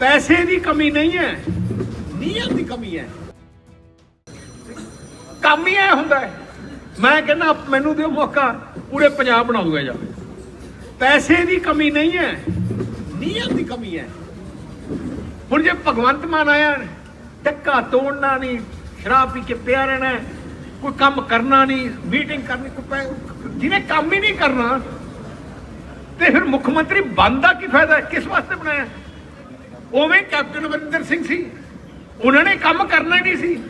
ਪੈਸੇ ਦੀ ਕਮੀ ਨਹੀਂ ਹੈ। ਨੀਅਤ ਦੀ ਕਮੀ ਹੈ। ਕੰਮ ਹੀ ਐ ਹੁੰਦਾ ਹੈ। ਮੈਂ ਕਹਿੰਦਾ, ਮੈਨੂੰ ਦਿਓ ਮੌਕਾ, ਪੂਰੇ ਪੰਜਾਬ ਬਣਾ ਦੂਗਾ ਜਾ ਪੈਸੇ ਦੀ ਕਮੀ ਨਹੀਂ ਹੈ, ਨੀਅਤ ਦੀ ਕਮੀ ਹੈ। ਹੁਣ ਜੇ ਭਗਵੰਤ ਮਾਨ ਆਇਆ ਟੱਕਾ ਤੋੜਨਾ ਨਹੀਂ, ਸ਼ਰਾਬ ਪੀ ਕੇ ਪਿਆ ਰਹਿਣਾ ਕੋਈ ਕੰਮ ਕਰਨਾ ਨਹੀਂ ਮੀਟਿੰਗ ਕਰਨੀ, ਕੋਈ ਜਿਹਨੇ ਕੰਮ ਹੀ ਨਹੀਂ ਕਰਨਾ, ਤੇ ਫਿਰ ਮੁੱਖ ਮੰਤਰੀ ਬਣਦਾ ਕੀ ਫਾਇਦਾ ਕਿਸ ਵਾਸਤੇ ਬਣਾਇਆ? ਉਵੇਂ ਕੈਪਟਨ ਅਮਰਿੰਦਰ ਸਿੰਘ ਸੀ। ਉਹਨਾਂ ਨੇ ਕੰਮ ਕਰਨਾ ਹੀ ਨਹੀਂ ਸੀ।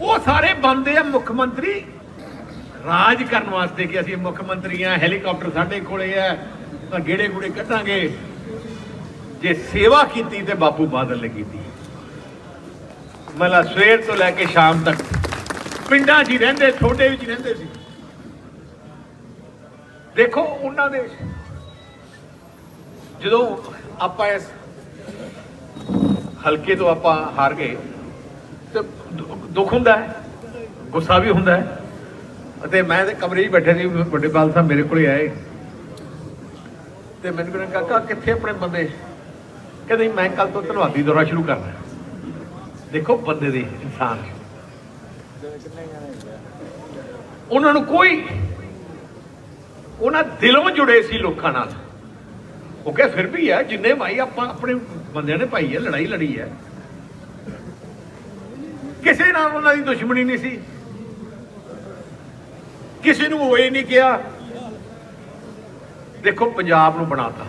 ਉਹ ਸਾਰੇ ਬੰਦੇ ਆ ਮੁੱਖ ਮੰਤਰੀ ਰਾਜ ਕਰਨ ਵਾਸਤੇ ਕਿ ਅਸੀਂ ਮੁੱਖ ਮੰਤਰੀ ਆ, ਹੈਲੀਕਾਪਟਰ ਸਾਡੇ ਕੋਲੇ ਆ, ਤਾਂ ਗੇੜੇ ਗੂੜੇ ਕੱਢਾਂਗੇ। ਜੇ ਸੇਵਾ ਕੀਤੀ ਤੇ ਬਾਪੂ ਬਾਦਲ ਨੇ ਕੀਤੀ। ਮਤਲਬ ਸਵੇਰ ਤੋਂ ਲੈ ਕੇ ਸ਼ਾਮ ਤੱਕ ਪਿੰਡਾਂ 'ਚ ਹੀ ਰਹਿੰਦੇ, ਛੋਟੇ ਵਿੱਚ ਰਹਿੰਦੇ ਸੀ। ਦੇਖੋ ਉਹਨਾਂ ਦੇ ਜਦੋਂ ਆਪਾਂ ਇਸ ਹਲਕੇ ਤੋਂ ਆਪਾਂ ਹਾਰ ਗਏ। ਤੇ ਦੁੱਖ ਹੁੰਦਾ ਹੈ, ਗੁੱਸਾ ਵੀ ਹੁੰਦਾ ਹੈ। ਅਤੇ ਮੈਂ ਤੇ ਕਮਰੇ 'ਚ ਬੈਠੇ ਸੀ, ਵੱਡੇ ਬਾਲ ਸਾਹਿਬ ਮੇਰੇ ਕੋਲੇ ਆਏ। ਤੇ ਮੈਨੂੰ ਕਹਿੰਦੇ, ਕਾਕਾ, ਕਿੱਥੇ ਆਪਣੇ ਬੰਦੇ? ਕਹਿੰਦੇ, ਮੈਂ ਕੱਲ ਤੋਂ ਧੰਨਵਾਦੀ ਦੌਰਾ ਸ਼ੁਰੂ ਕਰਨਾ ਦੇਖੋ, ਬੰਦੇ ਦੇ ਇਨਸਾਨ ਉਹਨਾਂ ਨੂੰ ਕੋਈ ਉਹਨਾਂ ਦਿਲੋਂ ਜੁੜੇ ਸੀ ਲੋਕਾਂ ਨਾਲ। ਉਹ ਕਹੇ, ਫਿਰ ਵੀ ਹੈ, ਜਿੰਨੇ ਭਾਈ ਆਪਾਂ ਆਪਣੇ ਬੰਦਿਆਂ ਨੇ ਪਾਈ ਹੈ ਲੜਾਈ ਲੜੀ ਹੈ। ਕਿਸੇ ਨਾਲ ਉਹਨਾਂ ਦੀ ਦੁਸ਼ਮਣੀ ਨਹੀਂ ਸੀ। ਕਿਸੇ ਨੂੰ ਉਹ ਇਹ ਨਹੀਂ ਕਿਹਾ, ਦੇਖੋ ਪੰਜਾਬ ਨੂੰ ਬਣਾਤਾ।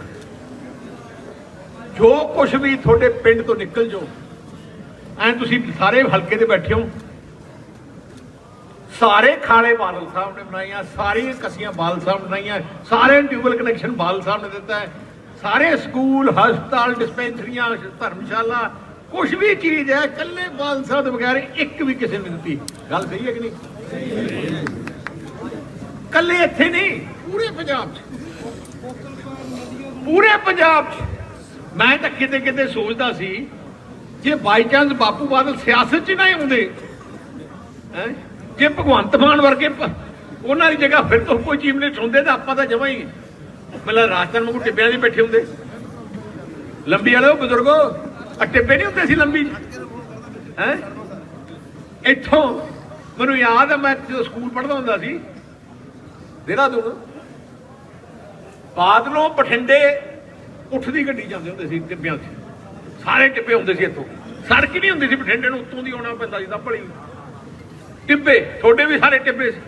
ਜੋ ਕੁਝ ਵੀ ਤੁਹਾਡੇ ਪਿੰਡ ਤੋਂ ਨਿਕਲ ਜਾਓ, ਐਂ ਤੁਸੀਂ ਸਾਰੇ ਹਲਕੇ ਤੇ ਬੈਠੇ ਹੋ। ਸਾਰੇ ਖਾਲੇ ਬਾਦਲ ਸਾਹਿਬ ਨੇ ਬਣਾਈਆਂ, ਸਾਰੀਆਂ ਕਸੀਆਂ ਬਾਦਲ ਸਾਹਿਬ ਨੇ ਬਣਾਈਆਂ ਸਾਰੇ ਟਿਊਬਲ ਕਨੈਕਸ਼ਨ ਬਾਦਲ ਸਾਹਿਬ ਨੇ ਦਿੱਤਾ ਹੈ। ਸਾਰੇ ਸਕੂਲ, ਹਸਪਤਾਲ, ਡਿਸਪੈਂਸਰੀਆਂ, ਧਰਮਸ਼ਾਲਾ ਕੁਝ ਵੀ ਚੀਜ਼ ਹੈ, ਇਕੱਲੇ ਬਾਦਲ ਸਾਹਿਬ ਦੇ ਬਗੈਰ ਇੱਕ ਵੀ ਕਿਸੇ ਨੇ ਦਿੱਤੀ। ਗੱਲ ਸਹੀ ਹੈ ਕਿ ਨਹੀਂ? ਕੱਲੇ ਇੱਥੇ ਨਹੀਂ, ਪੂਰੇ ਪੰਜਾਬ 'ਚ। ਪੂਰੇ ਪੰਜਾਬ 'ਚ। ਮੈਂ ਤਾਂ ਕਿਤੇ ਕਿਤੇ ਸੋਚਦਾ ਸੀ, ਜੇ ਬਾਈ ਚਾਂਸ ਬਾਪੂ ਬਾਦਲ ਸਿਆਸਤ 'ਚ ਨਾ ਹੀ ਆਉਂਦੇ, ਹੈ? ਜੇ ਭਗਵੰਤ ਮਾਨ ਵਰਗੇ ਉਹਨਾਂ ਦੀ ਜਗ੍ਹਾ ਫਿਰ ਤੋਂ ਕੋਈ ਚੀਜ਼ ਨਹੀਂ ਸੁਣਦੇ, ਤਾਂ ਆਪਾਂ ਤਾਂ ਜਮਾ ਹੀ ਮਤਲਬ ਰਾਜਸਥਾਨ ਵਾਂਗੂ ਟਿੱਬਿਆਂ ਦੇ ਬੈਠੇ ਹੁੰਦੇ। ਲੰਬੀ ਵਾਲੇ ਉਹ ਬਜ਼ੁਰਗੋ ਆ ਟਿੱਬੇ ਨਹੀਂ ਹੁੰਦੇ ਸੀ ਲੰਬੀ। ਹੈ? ਇੱਥੋਂ ਮੈਨੂੰ ਯਾਦ ਹੈ ਮੈਂ ਜਦੋਂ ਸਕੂਲ ਪੜ੍ਹਦਾ ਹੁੰਦਾ ਸੀ, ਦੇਹਰਾਦੂਨ, ਬਾਦਲੋਂ ਬਠਿੰਡੇ ਉੱਠਦੀ ਗੱਡੀ ਜਾਂਦੇ ਹੁੰਦੇ ਸੀ ਟਿੱਬਿਆਂ 'ਚ ਸਾਰੇ ਟਿੱਬੇ ਹੁੰਦੇ ਸੀ ਇੱਥੋਂ। ਸੜਕ ਨਹੀਂ ਹੁੰਦੀ ਸੀ ਬਠਿੰਡੇ ਨੂੰ, ਉੱਤੋਂ ਦੀ ਆਉਣਾ ਪੈਂਦਾ ਸੀ, ਤਾਂ ਭਲੀ। ਟਿੱਬੇ, ਤੁਹਾਡੇ ਵੀ ਸਾਰੇ ਟਿੱਬੇ ਸੀ।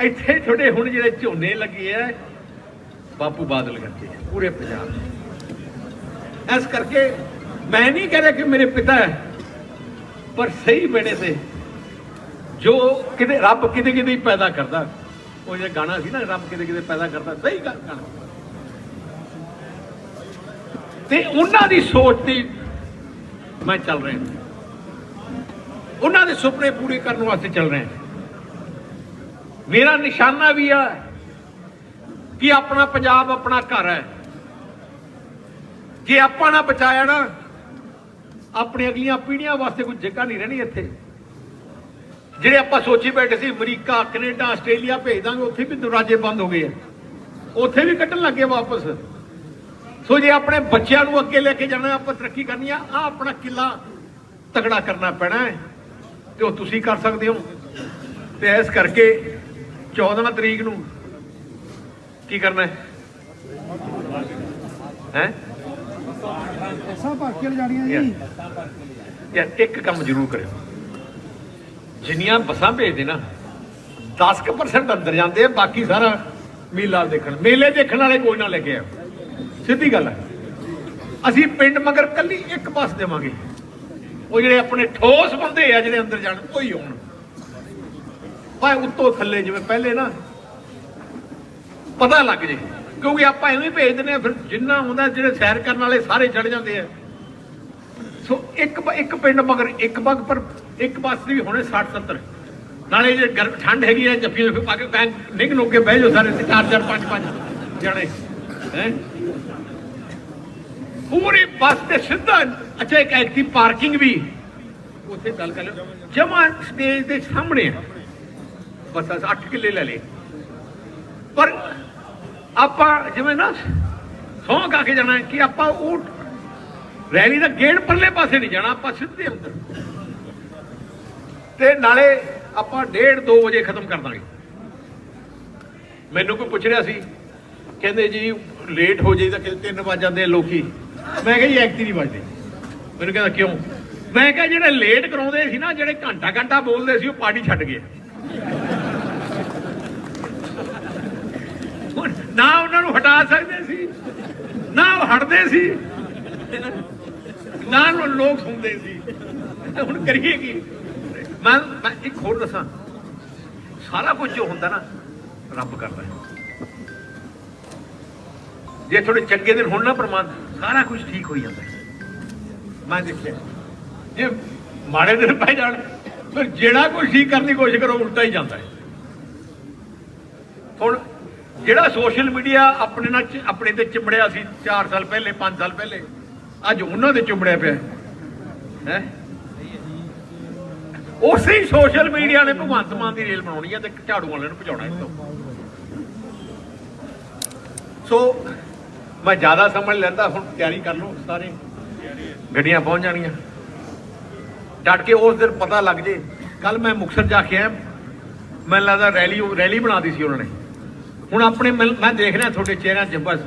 ਇੱਥੇ ਤੁਹਾਡੇ ਹੁਣ ਜਿਹੜੇ ਝੋਨੇ ਲੱਗੇ ਆ ਬਾਪੂ ਬਾਦਲ ਕਰਕੇ, ਪੂਰੇ ਪੰਜਾਬ ਇਸ ਕਰਕੇ ਮੈਂ ਨਹੀਂ ਕਹਿ ਰਿਹਾ ਕਿ ਮੇਰੇ ਪਿਤਾ ਹੈ, ਪਰ ਸਹੀ ਬੇੜੇ ਤੇ ਜੋ ਕਿਤੇ ਰੱਬ ਕਿਤੇ ਕਿਤੇ ਪੈਦਾ ਕਰਦਾ। ਉਹ ਜਿਹੜਾ ਗਾਣਾ ਸੀ ਨਾ, ਰੱਬ ਕਿਤੇ ਕਿਤੇ ਪੈਦਾ ਕਰਦਾ, ਸਹੀ ਗੱਲ ਗਾਣਾ ਤੇ ਉਹਨਾਂ ਦੀ ਸੋਚ ਤੇ ਮੈਂ ਚੱਲ ਰਿਹਾ ਉਹਨਾਂ ਦੇ ਸੁਪਨੇ ਪੂਰੇ ਕਰਨ ਵਾਸਤੇ ਚੱਲ ਰਿਹਾ ਮੇਰਾ ਨਿਸ਼ਾਨਾ ਵੀ ਆ ਕਿ ਆਪਣਾ ਪੰਜਾਬ ਆਪਣਾ ਘਰ ਹੈ। ਜੇ ਆਪਾਂ ਨਾ ਬਚਾਇਆ ਨਾ, ਆਪਣੀ ਅਗਲੀਆਂ ਪੀੜ੍ਹੀਆਂ ਵਾਸਤੇ ਕੋਈ ਜਗ੍ਹਾ ਨਹੀਂ ਰਹਿਣੀ ਇੱਥੇ। ਜਿਹੜੇ ਆਪਾਂ ਸੋਚੀ ਬੈਠੇ ਸੀ, ਅਮਰੀਕਾ, ਕੈਨੇਡਾ, ਆਸਟ੍ਰੇਲੀਆ ਭੇਜ ਦਾਂਗੇ ਉੱਥੇ ਵੀ ਦਰਵਾਜ਼ੇ ਬੰਦ ਹੋ ਗਏ ਆ। ਉੱਥੇ ਵੀ ਕੱਢਣ ਲੱਗੇ ਵਾਪਸ। ਸੋ ਜੇ ਆਪਣੇ ਬੱਚਿਆਂ ਨੂੰ ਅੱਗੇ ਲੈ ਕੇ ਜਾਣਾ, ਆਪਾਂ ਤਰੱਕੀ ਕਰਨੀ ਆ ਆ ਆਪਣਾ ਕਿੱਲਾ ਤਗੜਾ ਕਰਨਾ ਪੈਣਾ ਹੈ, ਤੇ ਉਹ ਤੁਸੀਂ ਕਰ ਸਕਦੇ ਹੋ। ਤੇ ਇਸ ਕਰਕੇ 14 ਤਰੀਕ ਨੂੰ ਕੀ ਕਰਨਾ ਹੈ? ਹੈ? ਬੱਸਾਂ ਭਰ ਕੇ ਲਿਜਾਣੀਆਂ ਜੀ। ਯਾਰ ਇੱਕ ਕੰਮ ਜ਼ਰੂਰ ਕਰਿਓ। ਜਿੰਨੀਆਂ ਬੱਸਾਂ ਭੇਜਦੇ ਨਾ 10% ਅੰਦਰ ਜਾਂਦੇ ਆ ਬਾਕੀ ਸਾਰਾ ਮੇਲਾ ਦੇਖਣ। ਮੇਲੇ ਦੇਖਣ ਵਾਲੇ ਕੋਈ ਨਾ ਲੈ ਕੇ ਆਓ ਸਿੱਧੀ ਗੱਲ ਹੈ। ਅਸੀਂ ਪਿੰਡ ਮਗਰ ਕੱਲੀ ਇੱਕ ਬੱਸ ਦੇਵਾਂਗੇ। ਉਹ ਜਿਹੜੇ ਆਪਣੇ ਠੋਸ ਬੰਦੇ ਆ ਜਿਹੜੇ ਅੰਦਰ ਜਾਣ ਕੋਈ ਹੋਣ ਭਾਵੇਂ ਉੱਤੋਂ ਥੱਲੇ ਜਿਵੇਂ ਪਹਿਲੇ ਨਾ ਪਤਾ ਲੱਗ ਜੇ। ਕਿਉਂਕਿ ਆਪਾਂ ਐਵੇਂ ਭੇਜ ਦਿੰਦੇ ਆ ਫਿਰ ਜਿੰਨਾ ਹੁੰਦਾ ਜਿਹੜੇ ਸੈਰ ਕਰਨ ਵਾਲੇ ਸਾਰੇ ਚੜ ਜਾਂਦੇ ਆ। ਸੋ ਇੱਕ ਇੱਕ ਪਿੰਡ ਮਗਰ ਇੱਕ ਬੱਗ, ਪਰ ਇੱਕ ਬੱਸ ਵੀ ਹੋਣੇ 60 70 ਨਾਲੇ ਜੇ ਗਰਮ ਠੰਡ ਹੈਗੀ ਹੈ ਜੱਫੀ ਜੱਫੀ ਪਾ ਕੇ ਕਹਿ ਨਿਕ ਨੁਕ ਬਹਿ ਜਾਓ ਸਾਰੇ ਤੇ ਚਾਰ ਚਾਰ, ਪੰਜ ਪੰਜ ਜਣੇ। ਹੈ? ਪੂਰੀ ਬੱਸ ਤੇ ਸਿੱਧਾ, ਅੱਛਾ, ਇੱਕ ਐਕਟਿਵ ਪਾਰਕਿੰਗ ਵੀ। ਉੱਥੇ ਗੱਲ ਕਰ ਲਓ। ਜਮਾ ਸਟੇਜ ਦੇ ਸਾਹਮਣੇ ਆ। ਬਸ 8 ਕਿੱਲੇ ਲੈ ਲਏ। ਪਰ ਆਪਾਂ ਜਿਵੇਂ ਨਾ ਸੌਂ ਕਾ ਕੇ ਜਾਣਾ ਕਿ ਆਪਾਂ ਉਹ ਰੈਲੀ ਦਾ ਗੇਟ ਪਰਲੇ ਪਾਸੇ ਨਹੀਂ ਜਾਣਾ, ਆਪਾਂ ਸਿੱਧੇ ਅੰਦਰ। ਤੇ ਨਾਲੇ ਆਪਾਂ 1:30 2 ਵਜੇ ਖਤਮ ਕਰ ਦਾਂਗੇ। ਮੈਨੂੰ ਕੋਈ ਪੁੱਛ ਰਿਹਾ ਸੀ, ਕਹਿੰਦੇ ਜੀ ਲੇਟ ਹੋ ਜਾਈਦਾ ਕਿ 3 ਵਜ ਜਾਂਦੇ ਲੋਕੀ। ਮੈਂ ਕਿਹਾ ਜੀ ਐਕਤੀ ਨਹੀਂ ਵੱਜਦੇ। ਮੈਨੂੰ ਕਹਿੰਦਾ, ਕਿਉਂ? ਮੈਂ ਕਿਹਾ ਜਿਹੜੇ ਲੇਟ ਕਰਾਉਂਦੇ ਸੀ ਨਾ, ਜਿਹੜੇ ਘੰਟਾ ਘੰਟਾ ਬੋਲਦੇ ਸੀ, ਉਹ ਪਾਰਟੀ ਛੱਡ ਗਏ ਹੁਣ ਨਾ ਉਹਨਾਂ ਨੂੰ ਹਟਾ ਸਕਦੇ ਸੀ, ਨਾ ਉਹ ਹਟਦੇ ਸੀ, ਨਾ ਨੂੰ ਲੋਕ ਸੁਣਦੇ ਸੀ। ਹੁਣ ਕਰੀਏ ਕੀ? ਮੈਂ ਮੈਂ ਇੱਕ ਹੋਰ ਦੱਸਾਂ। ਸਾਰਾ ਕੁਝ ਜੋ ਹੁੰਦਾ ਨਾ, ਰੱਬ ਕਰਦਾ ਹੈ। ਜੇ ਥੋੜੇ ਚੰਗੇ ਦਿਨ ਹੋਣ ਨਾ ਪ੍ਰਮਾਨ ਸਾਰਾ ਕੁਝ ਠੀਕ ਹੋ ਜਾਂਦਾ ਮੈਂ ਦੇਖਿਆ, ਜੇ ਮਾੜੇ ਦਿਨ ਪੈ ਜਾਣ, ਫਿਰ ਜਿਹੜਾ ਕੁਝ ਠੀਕ ਕਰਨ ਦੀ ਕੋਸ਼ਿਸ਼ ਕਰੋ, ਉਲਟਾ ਹੀ ਜਾਂਦਾ ਹੈ। ਹੁਣ ਜਿਹੜਾ ਸੋਸ਼ਲ ਮੀਡੀਆ ਆਪਣੇ ਨਾਲ ਚ- ਆਪਣੇ ਤੇ ਚਿੰਬੜਿਆ ਸੀ 4 ਸਾਲ ਪਹਿਲੇ 5 ਸਾਲ ਪਹਿਲੇ, ਅੱਜ ਉਹਨਾਂ ਦੇ ਚਿੰਬੜਿਆ ਪਿਆ। ਹੈ? ਉਸੇ ਸੋਸ਼ਲ ਮੀਡੀਆ ਨੇ ਭਗਵੰਤ ਮਾਨ ਦੀ ਰੇਲ ਬਣਾਉਣੀ ਹੈ ਤੇ ਝਾੜੂ ਵਾਲਿਆਂ ਨੂੰ ਭਜਾਉਣਾ ਇੱਥੋਂ। ਸੋ ਮੈਂ ਜ਼ਿਆਦਾ ਸਮਝ ਲੈਂਦਾ, ਹੁਣ ਤਿਆਰੀ ਕਰ ਲਓ ਸਾਰੇ। ਗੱਡੀਆਂ ਪਹੁੰਚ ਜਾਣੀਆਂ। ਡਟ ਕੇ ਉਸ ਦਿਨ ਪਤਾ ਲੱਗ ਜੇ। ਕੱਲ ਮੈਂ ਮੁਕਤਸਰ ਜਾ ਕੇ ਆਇਆ। ਮੈਨੂੰ ਲੱਗਦਾ ਰੈਲੀ ਰੈਲੀ ਬਣਾਦੀ ਸੀ ਉਹਨਾਂ ਨੇ। ਹੁਣ ਆਪਣੇ ਮੈਂ ਮੈਂ ਦੇਖ ਰਿਹਾ ਤੁਹਾਡੇ ਚਿਹਰਿਆਂ 'ਚ ਬਸ।